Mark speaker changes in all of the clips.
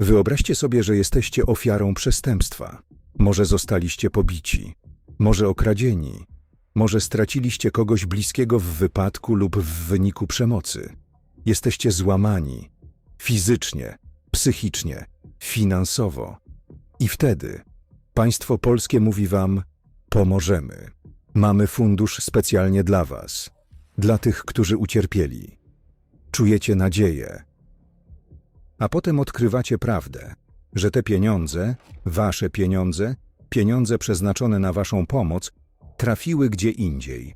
Speaker 1: Wyobraźcie sobie, że jesteście ofiarą przestępstwa. Może zostaliście pobici, może okradzieni, może straciliście kogoś bliskiego w wypadku lub w wyniku przemocy. Jesteście złamani fizycznie, psychicznie, finansowo. I wtedy państwo polskie mówi wam: pomożemy. Mamy fundusz specjalnie dla was, dla tych, którzy ucierpieli. Czujecie nadzieję. A potem odkrywacie prawdę, że te pieniądze, wasze pieniądze, pieniądze przeznaczone na waszą pomoc, trafiły gdzie indziej.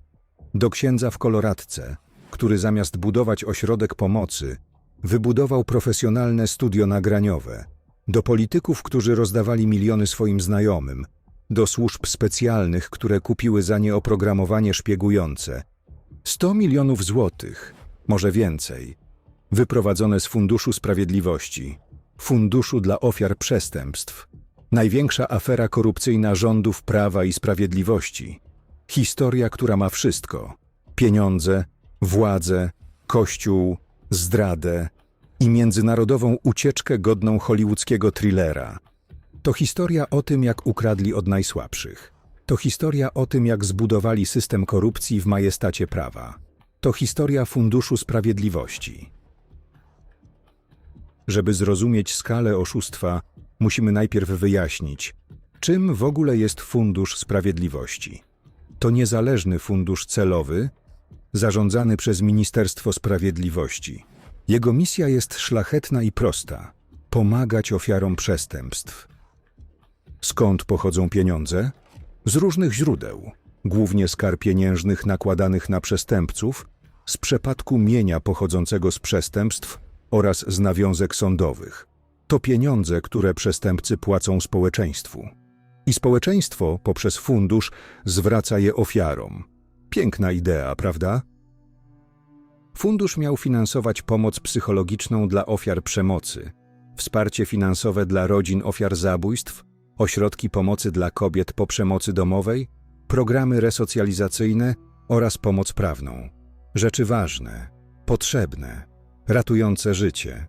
Speaker 1: Do księdza w koloradce, który zamiast budować ośrodek pomocy, wybudował profesjonalne studio nagraniowe. Do polityków, którzy rozdawali miliony swoim znajomym. Do służb specjalnych, które kupiły za nie oprogramowanie szpiegujące. 100 milionów złotych, może więcej, wyprowadzone z Funduszu Sprawiedliwości, Funduszu dla Ofiar Przestępstw. Największa afera korupcyjna rządów Prawa i Sprawiedliwości. Historia, która ma wszystko: pieniądze, władzę, kościół, zdradę i międzynarodową ucieczkę godną hollywoodzkiego thrillera. To historia o tym, jak ukradli od najsłabszych. To historia o tym, jak zbudowali system korupcji w majestacie prawa. To historia Funduszu Sprawiedliwości. Żeby zrozumieć skalę oszustwa, musimy najpierw wyjaśnić, czym w ogóle jest Fundusz Sprawiedliwości. To niezależny fundusz celowy, zarządzany przez Ministerstwo Sprawiedliwości. Jego misja jest szlachetna i prosta pomagać ofiarom przestępstw. Skąd pochodzą pieniądze? Z różnych źródeł, głównie z kar pieniężnych nakładanych na przestępców, z przepadku mienia pochodzącego z przestępstw oraz z nawiązek sądowych. To pieniądze, które przestępcy płacą społeczeństwu. I społeczeństwo poprzez fundusz zwraca je ofiarom. Piękna idea, prawda? Fundusz miał finansować pomoc psychologiczną dla ofiar przemocy, wsparcie finansowe dla rodzin ofiar zabójstw, ośrodki pomocy dla kobiet po przemocy domowej, programy resocjalizacyjne oraz pomoc prawną. Rzeczy ważne, potrzebne, ratujące życie.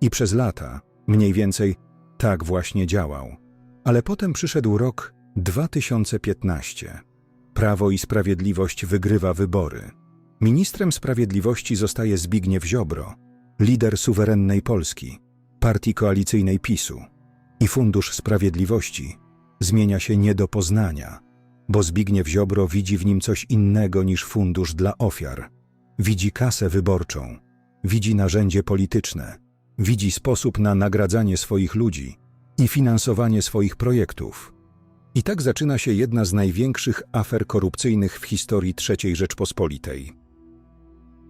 Speaker 1: I przez lata, mniej więcej, tak właśnie działał. Ale potem przyszedł rok 2015. Prawo i Sprawiedliwość wygrywa wybory. Ministrem sprawiedliwości zostaje Zbigniew Ziobro, lider suwerennej Polski, partii koalicyjnej PiSu. I Fundusz Sprawiedliwości zmienia się nie do poznania, bo Zbigniew Ziobro widzi w nim coś innego niż fundusz dla ofiar. Widzi kasę wyborczą, widzi narzędzie polityczne, widzi sposób na nagradzanie swoich ludzi i finansowanie swoich projektów. I tak zaczyna się jedna z największych afer korupcyjnych w historii III Rzeczpospolitej.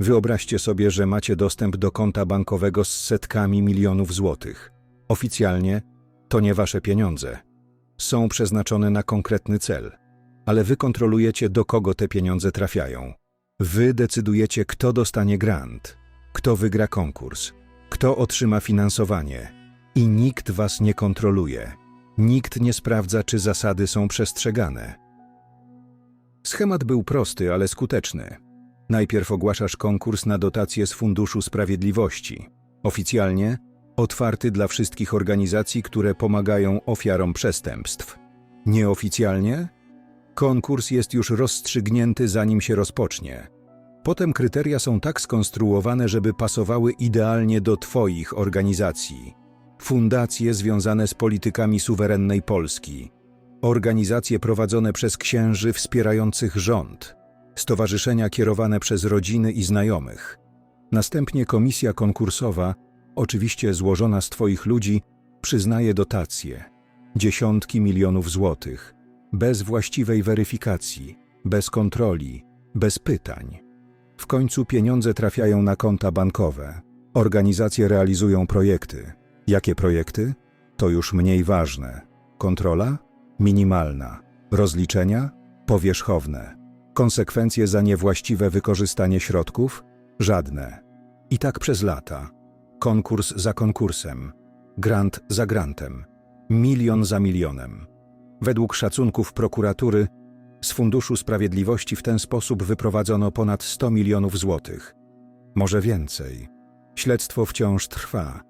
Speaker 1: Wyobraźcie sobie, że macie dostęp do konta bankowego z setkami milionów złotych. Oficjalnie to nie wasze pieniądze. Są przeznaczone na konkretny cel, ale wy kontrolujecie, do kogo te pieniądze trafiają. Wy decydujecie, kto dostanie grant, kto wygra konkurs, kto otrzyma finansowanie. I nikt was nie kontroluje. Nikt nie sprawdza, czy zasady są przestrzegane. Schemat był prosty, ale skuteczny. Najpierw ogłaszasz konkurs na dotacje z Funduszu Sprawiedliwości. Oficjalnie otwarty dla wszystkich organizacji, które pomagają ofiarom przestępstw. Nieoficjalnie konkurs jest już rozstrzygnięty zanim się rozpocznie. Potem kryteria są tak skonstruowane, żeby pasowały idealnie do Twoich organizacji. Fundacje związane z politykami suwerennej Polski, organizacje prowadzone przez księży wspierających rząd, stowarzyszenia kierowane przez rodziny i znajomych. Następnie komisja konkursowa, oczywiście złożona z Twoich ludzi, przyznaje dotacje dziesiątki milionów złotych, bez właściwej weryfikacji, bez kontroli, bez pytań. W końcu pieniądze trafiają na konta bankowe. Organizacje realizują projekty. Jakie projekty? To już mniej ważne. Kontrola? Minimalna. Rozliczenia? Powierzchowne. Konsekwencje za niewłaściwe wykorzystanie środków? Żadne. I tak przez lata. Konkurs za konkursem. Grant za grantem. Milion za milionem. Według szacunków prokuratury z Funduszu Sprawiedliwości w ten sposób wyprowadzono ponad 100 milionów złotych. Może więcej. Śledztwo wciąż trwa.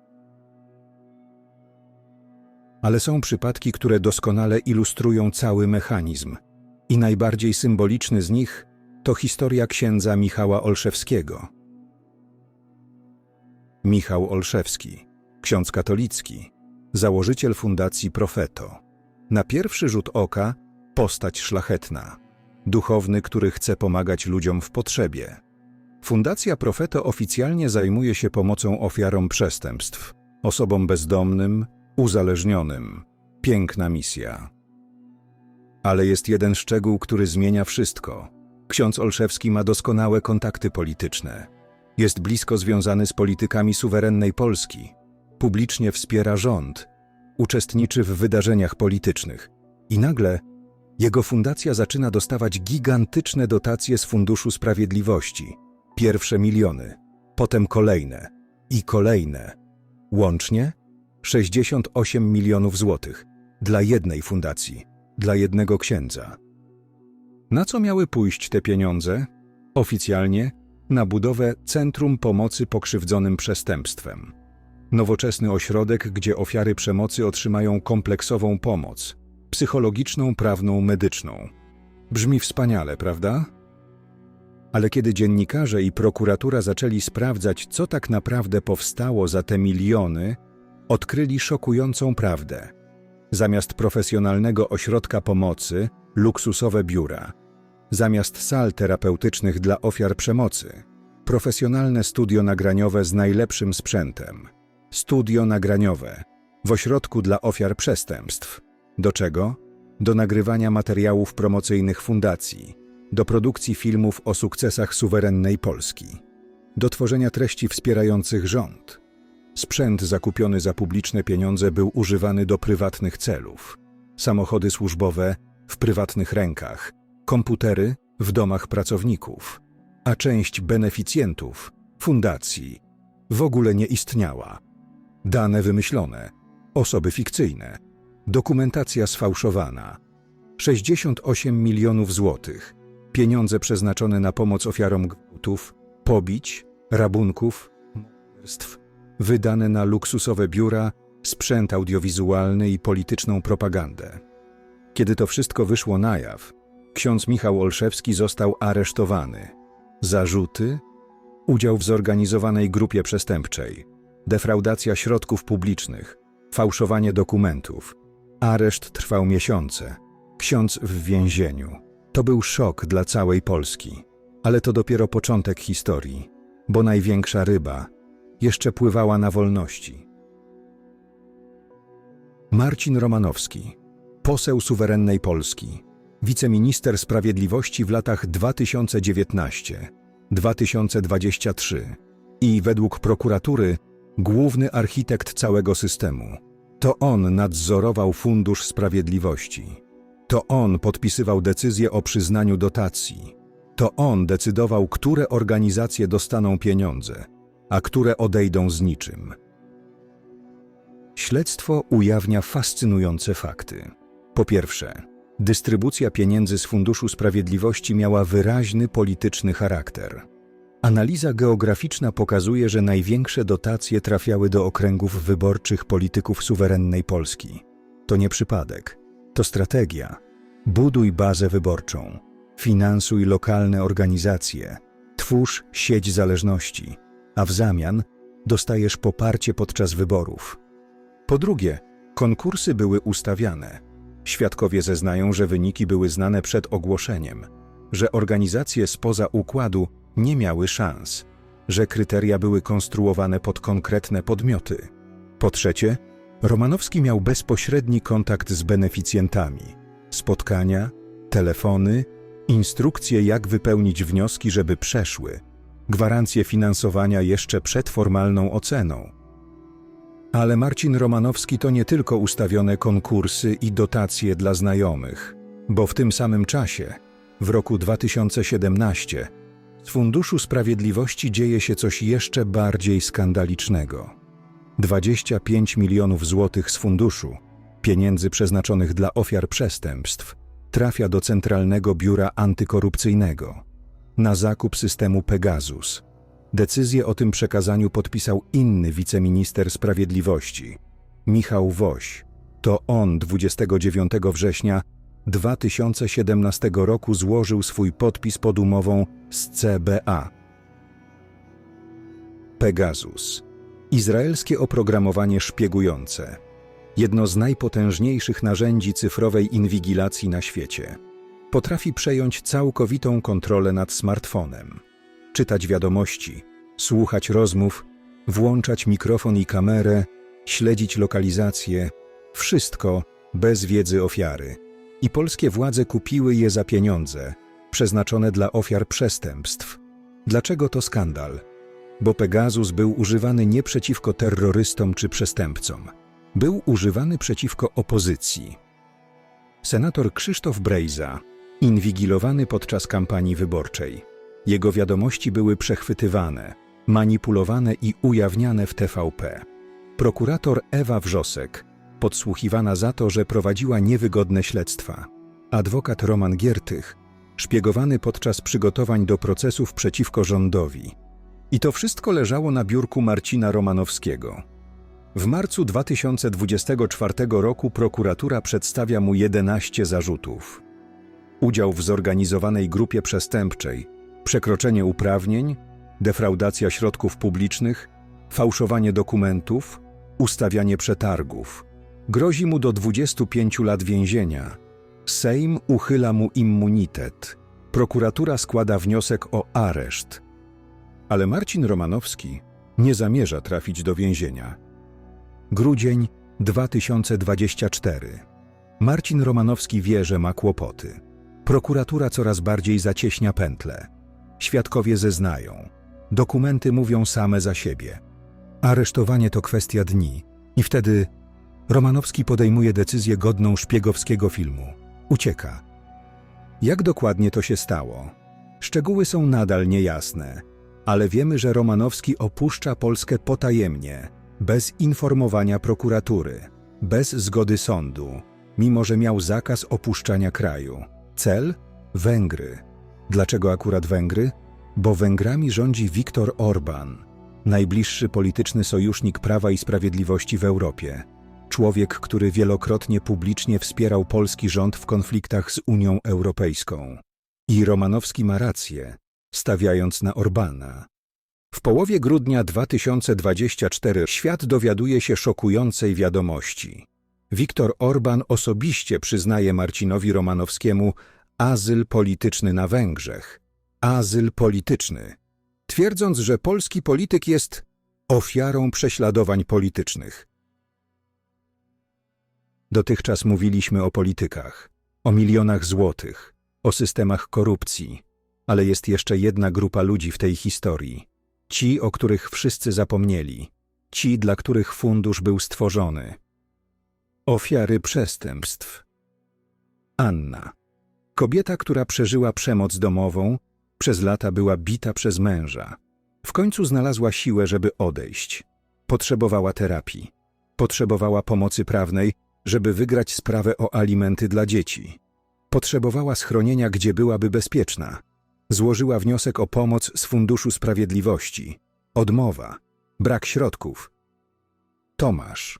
Speaker 1: Ale są przypadki, które doskonale ilustrują cały mechanizm. I najbardziej symboliczny z nich to historia księdza Michała Olszewskiego. Michał Olszewski, ksiądz katolicki, założyciel Fundacji Profeto. Na pierwszy rzut oka postać szlachetna, duchowny, który chce pomagać ludziom w potrzebie. Fundacja Profeto oficjalnie zajmuje się pomocą ofiarom przestępstw, osobom bezdomnym, uzależnionym. Piękna misja. Ale jest jeden szczegół, który zmienia wszystko. Ksiądz Olszewski ma doskonałe kontakty polityczne. Jest blisko związany z politykami suwerennej Polski. Publicznie wspiera rząd. Uczestniczy w wydarzeniach politycznych. I nagle jego fundacja zaczyna dostawać gigantyczne dotacje z Funduszu Sprawiedliwości. Pierwsze miliony, potem kolejne i kolejne. Łącznie 68 milionów złotych dla jednej fundacji, dla jednego księdza. Na co miały pójść te pieniądze? Oficjalnie na budowę Centrum Pomocy Pokrzywdzonym Przestępstwem. Nowoczesny ośrodek, gdzie ofiary przemocy otrzymają kompleksową pomoc psychologiczną, prawną, medyczną. Brzmi wspaniale, prawda? Ale kiedy dziennikarze i prokuratura zaczęli sprawdzać, co tak naprawdę powstało za te miliony, odkryli szokującą prawdę. Zamiast profesjonalnego ośrodka pomocy, luksusowe biura. Zamiast sal terapeutycznych dla ofiar przemocy, profesjonalne studio nagraniowe z najlepszym sprzętem. Studio nagraniowe w ośrodku dla ofiar przestępstw. Do czego? Do nagrywania materiałów promocyjnych fundacji, do produkcji filmów o sukcesach suwerennej Polski, do tworzenia treści wspierających rząd. Sprzęt zakupiony za publiczne pieniądze był używany do prywatnych celów. Samochody służbowe w prywatnych rękach, komputery w domach pracowników, a część beneficjentów, fundacji, w ogóle nie istniała. Dane wymyślone, osoby fikcyjne, dokumentacja sfałszowana. 68 milionów złotych, pieniądze przeznaczone na pomoc ofiarom gwałtów, pobić, rabunków, morderstw, wydane na luksusowe biura, sprzęt audiowizualny i polityczną propagandę. Kiedy to wszystko wyszło na jaw, ksiądz Michał Olszewski został aresztowany. Zarzuty? Udział w zorganizowanej grupie przestępczej, defraudacja środków publicznych, fałszowanie dokumentów. Areszt trwał miesiące. Ksiądz w więzieniu. To był szok dla całej Polski. Ale to dopiero początek historii, bo największa ryba jeszcze pływała na wolności. Marcin Romanowski, poseł suwerennej Polski, wiceminister sprawiedliwości w latach 2019-2023 i według prokuratury główny architekt całego systemu. To on nadzorował Fundusz Sprawiedliwości. To on podpisywał decyzje o przyznaniu dotacji. To on decydował, które organizacje dostaną pieniądze, a które odejdą z niczym. Śledztwo ujawnia fascynujące fakty. Po pierwsze, dystrybucja pieniędzy z Funduszu Sprawiedliwości miała wyraźny polityczny charakter. Analiza geograficzna pokazuje, że największe dotacje trafiały do okręgów wyborczych polityków suwerennej Polski. To nie przypadek. To strategia. Buduj bazę wyborczą. Finansuj lokalne organizacje. Twórz sieć zależności. A w zamian dostajesz poparcie podczas wyborów. Po drugie, konkursy były ustawiane. Świadkowie zeznają, że wyniki były znane przed ogłoszeniem, że organizacje spoza układu nie miały szans, że kryteria były konstruowane pod konkretne podmioty. Po trzecie, Romanowski miał bezpośredni kontakt z beneficjentami. Spotkania, telefony, instrukcje jak wypełnić wnioski, żeby przeszły, gwarancje finansowania jeszcze przed formalną oceną. Ale Marcin Romanowski to nie tylko ustawione konkursy i dotacje dla znajomych, bo w tym samym czasie, w roku 2017, z Funduszu Sprawiedliwości dzieje się coś jeszcze bardziej skandalicznego. 25 milionów złotych z funduszu, pieniędzy przeznaczonych dla ofiar przestępstw, trafia do Centralnego Biura Antykorupcyjnego na zakup systemu Pegasus. Decyzję o tym przekazaniu podpisał inny wiceminister sprawiedliwości, Michał Woś. To on 29 września 2017 roku złożył swój podpis pod umową z CBA. Pegasus. Izraelskie oprogramowanie szpiegujące. Jedno z najpotężniejszych narzędzi cyfrowej inwigilacji na świecie. Potrafi przejąć całkowitą kontrolę nad smartfonem. Czytać wiadomości, słuchać rozmów, włączać mikrofon i kamerę, śledzić lokalizację. Wszystko bez wiedzy ofiary. I polskie władze kupiły je za pieniądze, przeznaczone dla ofiar przestępstw. Dlaczego to skandal? Bo Pegasus był używany nie przeciwko terrorystom czy przestępcom. Był używany przeciwko opozycji. Senator Krzysztof Brejza, inwigilowany podczas kampanii wyborczej. Jego wiadomości były przechwytywane, manipulowane i ujawniane w TVP. Prokurator Ewa Wrzosek, podsłuchiwana za to, że prowadziła niewygodne śledztwa. Adwokat Roman Giertych, szpiegowany podczas przygotowań do procesów przeciwko rządowi. I to wszystko leżało na biurku Marcina Romanowskiego. W marcu 2024 roku prokuratura przedstawia mu 11 zarzutów. Udział w zorganizowanej grupie przestępczej, przekroczenie uprawnień, defraudacja środków publicznych, fałszowanie dokumentów, ustawianie przetargów. Grozi mu do 25 lat więzienia. Sejm uchyla mu immunitet. Prokuratura składa wniosek o areszt. Ale Marcin Romanowski nie zamierza trafić do więzienia. Grudzień 2024. Marcin Romanowski wie, że ma kłopoty. Prokuratura coraz bardziej zacieśnia pętle. Świadkowie zeznają. Dokumenty mówią same za siebie. Aresztowanie to kwestia dni i wtedy Romanowski podejmuje decyzję godną szpiegowskiego filmu. Ucieka. Jak dokładnie to się stało? Szczegóły są nadal niejasne, ale wiemy, że Romanowski opuszcza Polskę potajemnie, bez informowania prokuratury, bez zgody sądu, mimo że miał zakaz opuszczania kraju. Cel? Węgry. Dlaczego akurat Węgry? Bo Węgrami rządzi Viktor Orban, najbliższy polityczny sojusznik Prawa i Sprawiedliwości w Europie. Człowiek, który wielokrotnie publicznie wspierał polski rząd w konfliktach z Unią Europejską. I Romanowski ma rację, stawiając na Orbana. W połowie grudnia 2024 świat dowiaduje się szokującej wiadomości. Viktor Orban osobiście przyznaje Marcinowi Romanowskiemu azyl polityczny na Węgrzech. Azyl polityczny. Twierdząc, że polski polityk jest ofiarą prześladowań politycznych. Dotychczas mówiliśmy o politykach, o milionach złotych, o systemach korupcji, ale jest jeszcze jedna grupa ludzi w tej historii. Ci, o których wszyscy zapomnieli, ci, dla których fundusz był stworzony. Ofiary przestępstw. Anna. Kobieta, która przeżyła przemoc domową, przez lata była bita przez męża. W końcu znalazła siłę, żeby odejść. Potrzebowała terapii. Potrzebowała pomocy prawnej, żeby wygrać sprawę o alimenty dla dzieci. Potrzebowała schronienia, gdzie byłaby bezpieczna. Złożyła wniosek o pomoc z Funduszu Sprawiedliwości. Odmowa. Brak środków. Tomasz.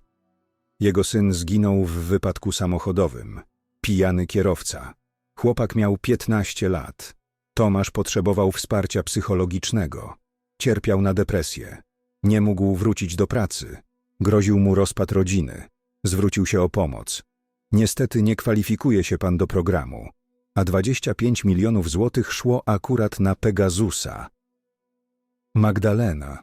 Speaker 1: Jego syn zginął w wypadku samochodowym. Pijany kierowca. Chłopak miał 15 lat. Tomasz potrzebował wsparcia psychologicznego. Cierpiał na depresję. Nie mógł wrócić do pracy. Groził mu rozpad rodziny. Zwrócił się o pomoc. Niestety nie kwalifikuje się pan do programu, a 25 milionów złotych szło akurat na Pegasusa. Magdalena.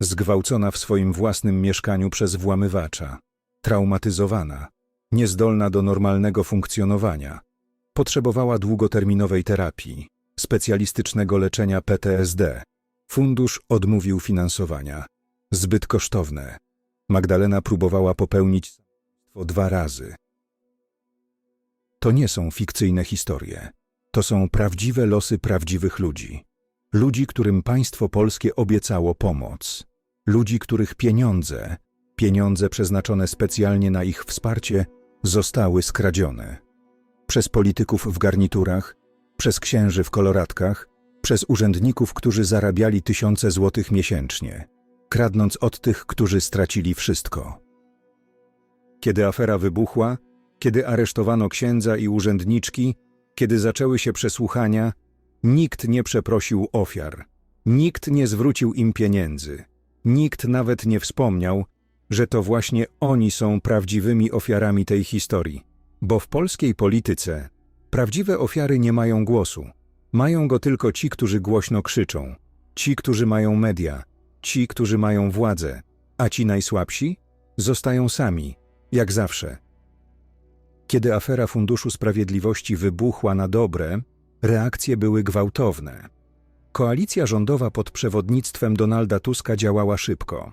Speaker 1: Zgwałcona w swoim własnym mieszkaniu przez włamywacza. Traumatyzowana. Niezdolna do normalnego funkcjonowania. Potrzebowała długoterminowej terapii, specjalistycznego leczenia PTSD. Fundusz odmówił finansowania. Zbyt kosztowne. Magdalena próbowała popełnić samobójstwo dwa razy. To nie są fikcyjne historie. To są prawdziwe losy prawdziwych ludzi. Ludzi, którym państwo polskie obiecało pomoc. Ludzi, których pieniądze, pieniądze przeznaczone specjalnie na ich wsparcie, zostały skradzione. Przez polityków w garniturach, przez księży w koloratkach, przez urzędników, którzy zarabiali tysiące złotych miesięcznie, kradnąc od tych, którzy stracili wszystko. Kiedy afera wybuchła, kiedy aresztowano księdza i urzędniczki, kiedy zaczęły się przesłuchania, nikt nie przeprosił ofiar, nikt nie zwrócił im pieniędzy, nikt nawet nie wspomniał, że to właśnie oni są prawdziwymi ofiarami tej historii. Bo w polskiej polityce prawdziwe ofiary nie mają głosu. Mają go tylko ci, którzy głośno krzyczą, ci, którzy mają media, ci, którzy mają władzę, a ci najsłabsi zostają sami, jak zawsze. Kiedy afera Funduszu Sprawiedliwości wybuchła na dobre, reakcje były gwałtowne. Koalicja rządowa pod przewodnictwem Donalda Tuska działała szybko.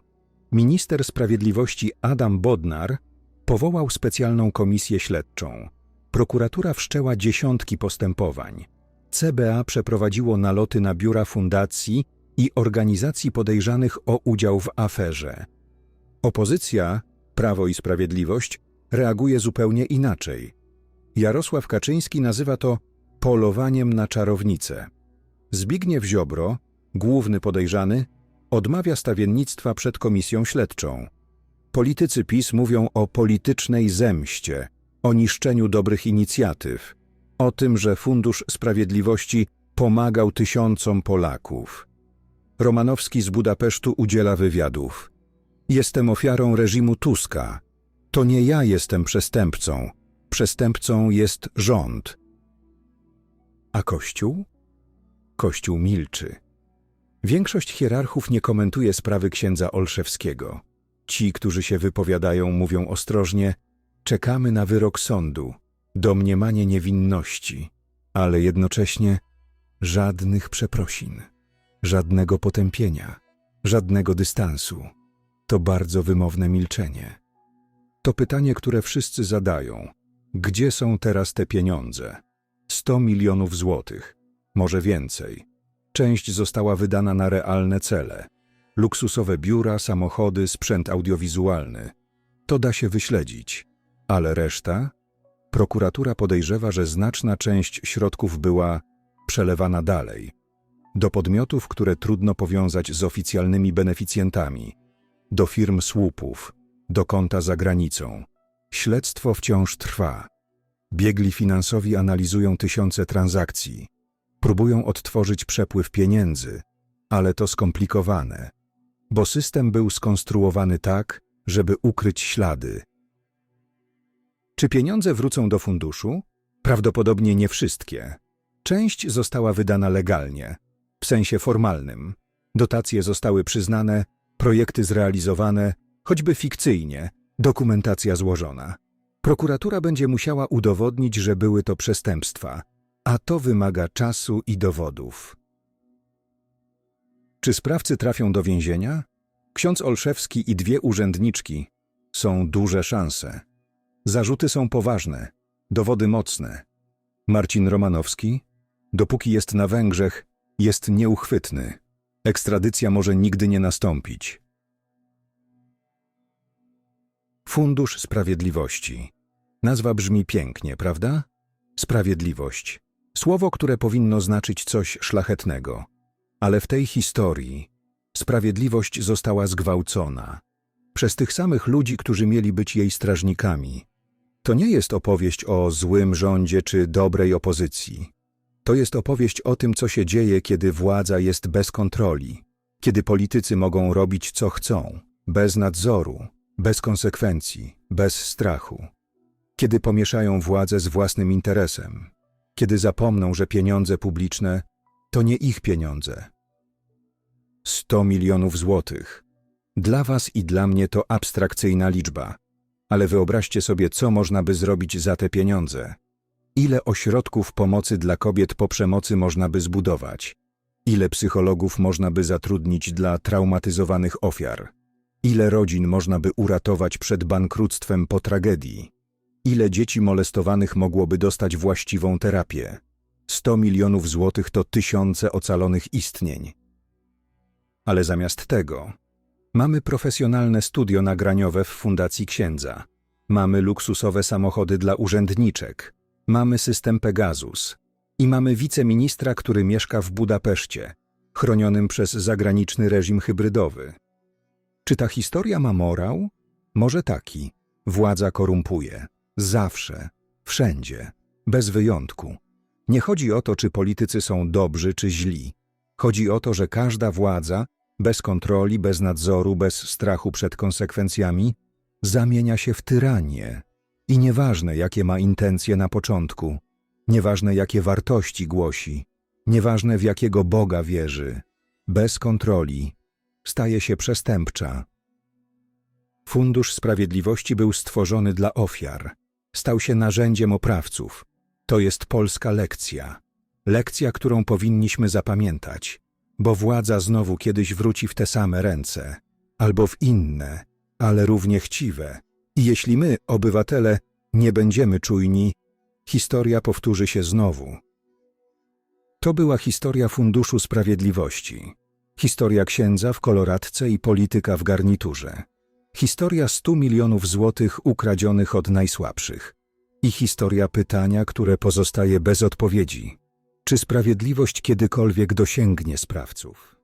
Speaker 1: Minister Sprawiedliwości Adam Bodnar powołał specjalną komisję śledczą. Prokuratura wszczęła dziesiątki postępowań. CBA przeprowadziło naloty na biura fundacji i organizacji podejrzanych o udział w aferze. Opozycja, Prawo i Sprawiedliwość, reaguje zupełnie inaczej. Jarosław Kaczyński nazywa to polowaniem na czarownicę. Zbigniew Ziobro, główny podejrzany, odmawia stawiennictwa przed komisją śledczą. Politycy PiS mówią o politycznej zemście, o niszczeniu dobrych inicjatyw, o tym, że Fundusz Sprawiedliwości pomagał tysiącom Polaków. Romanowski z Budapesztu udziela wywiadów. Jestem ofiarą reżimu Tuska. To nie ja jestem przestępcą. Przestępcą jest rząd. A Kościół? Kościół milczy. Większość hierarchów nie komentuje sprawy księdza Olszewskiego. Ci, którzy się wypowiadają, mówią ostrożnie: czekamy na wyrok sądu, domniemanie niewinności, ale jednocześnie żadnych przeprosin, żadnego potępienia, żadnego dystansu. To bardzo wymowne milczenie. To pytanie, które wszyscy zadają: gdzie są teraz te pieniądze? 100 milionów złotych, może więcej. Część została wydana na realne cele. Luksusowe biura, samochody, sprzęt audiowizualny. To da się wyśledzić. Ale reszta? Prokuratura podejrzewa, że znaczna część środków była przelewana dalej. Do podmiotów, które trudno powiązać z oficjalnymi beneficjentami. Do firm słupów. Do konta za granicą. Śledztwo wciąż trwa. Biegli finansowi analizują tysiące transakcji. Próbują odtworzyć przepływ pieniędzy, ale to skomplikowane, bo system był skonstruowany tak, żeby ukryć ślady. Czy pieniądze wrócą do funduszu? Prawdopodobnie nie wszystkie. Część została wydana legalnie, w sensie formalnym. Dotacje zostały przyznane, projekty zrealizowane, choćby fikcyjnie, dokumentacja złożona. Prokuratura będzie musiała udowodnić, że były to przestępstwa, a to wymaga czasu i dowodów. Czy sprawcy trafią do więzienia? Ksiądz Olszewski i dwie urzędniczki są duże szanse. Zarzuty są poważne, dowody mocne. Marcin Romanowski, dopóki jest na Węgrzech, jest nieuchwytny. Ekstradycja może nigdy nie nastąpić. Fundusz Sprawiedliwości. Nazwa brzmi pięknie, prawda? Sprawiedliwość. Słowo, które powinno znaczyć coś szlachetnego. Ale w tej historii sprawiedliwość została zgwałcona przez tych samych ludzi, którzy mieli być jej strażnikami. To nie jest opowieść o złym rządzie czy dobrej opozycji. To jest opowieść o tym, co się dzieje, kiedy władza jest bez kontroli, kiedy politycy mogą robić co chcą, bez nadzoru, bez konsekwencji, bez strachu, kiedy pomieszają władzę z własnym interesem, kiedy zapomną, że pieniądze publiczne to nie ich pieniądze. 100 milionów złotych. Dla was i dla mnie to abstrakcyjna liczba, ale wyobraźcie sobie, co można by zrobić za te pieniądze. Ile ośrodków pomocy dla kobiet po przemocy można by zbudować? Ile psychologów można by zatrudnić dla traumatyzowanych ofiar? Ile rodzin można by uratować przed bankructwem po tragedii? Ile dzieci molestowanych mogłoby dostać właściwą terapię? 100 milionów złotych to tysiące ocalonych istnień. Ale zamiast tego mamy profesjonalne studio nagraniowe w Fundacji Księdza. Mamy luksusowe samochody dla urzędniczek. Mamy system Pegasus. I mamy wiceministra, który mieszka w Budapeszcie, chronionym przez zagraniczny reżim hybrydowy. Czy ta historia ma morał? Może taki. Władza korumpuje. Zawsze. Wszędzie. Bez wyjątku. Nie chodzi o to, czy politycy są dobrzy czy źli. Chodzi o to, że każda władza, bez kontroli, bez nadzoru, bez strachu przed konsekwencjami, zamienia się w tyranię. I nieważne, jakie ma intencje na początku, nieważne, jakie wartości głosi, nieważne, w jakiego Boga wierzy, bez kontroli staje się przestępcza. Fundusz Sprawiedliwości był stworzony dla ofiar. Stał się narzędziem oprawców. To jest polska lekcja. Lekcja, którą powinniśmy zapamiętać, bo władza znowu kiedyś wróci w te same ręce, albo w inne, ale równie chciwe. I jeśli my, obywatele, nie będziemy czujni, historia powtórzy się znowu. To była historia Funduszu Sprawiedliwości. Historia księdza w koloratce i polityka w garniturze. Historia stu milionów złotych ukradzionych od najsłabszych. I historia pytania, które pozostaje bez odpowiedzi. Czy sprawiedliwość kiedykolwiek dosięgnie sprawców?